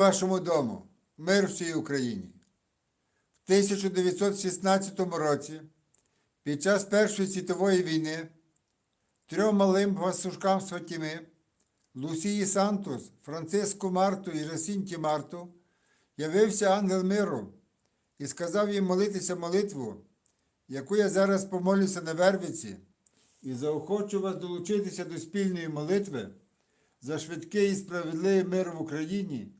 вашому дому, мир всій Україні. В 1916 році, під час Першої світової війни, трьом малим пастушкам з Фатіми, Лусії Сантус, Франциску Марту і Жасінті Марту, явився ангел миру і сказав їм молитися молитву, яку я зараз помолюся на Вервиці, і заохочу вас долучитися до спільної молитви за швидкий і справедливий мир в Україні,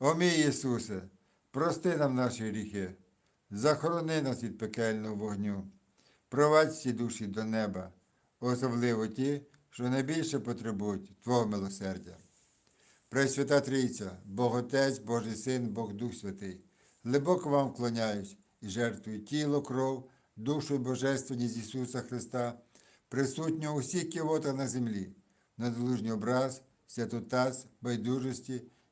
О мій Ісусе, прости нам наші гріхи, захорони нас від пекельного вогню, провадь всі душі до неба, особливо ті, що найбільше потребують Твого милосердя. Пресвята Трійця, Бог Отець, Божий Син, Бог Дух Святий, глибоко вам вклоняюсь і жертвую тіло, кров, душу і божественність Ісуса Христа, присутнього у всіх кивотах на землі, надолужній образ, святотаз, байдужості,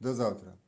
До завтра!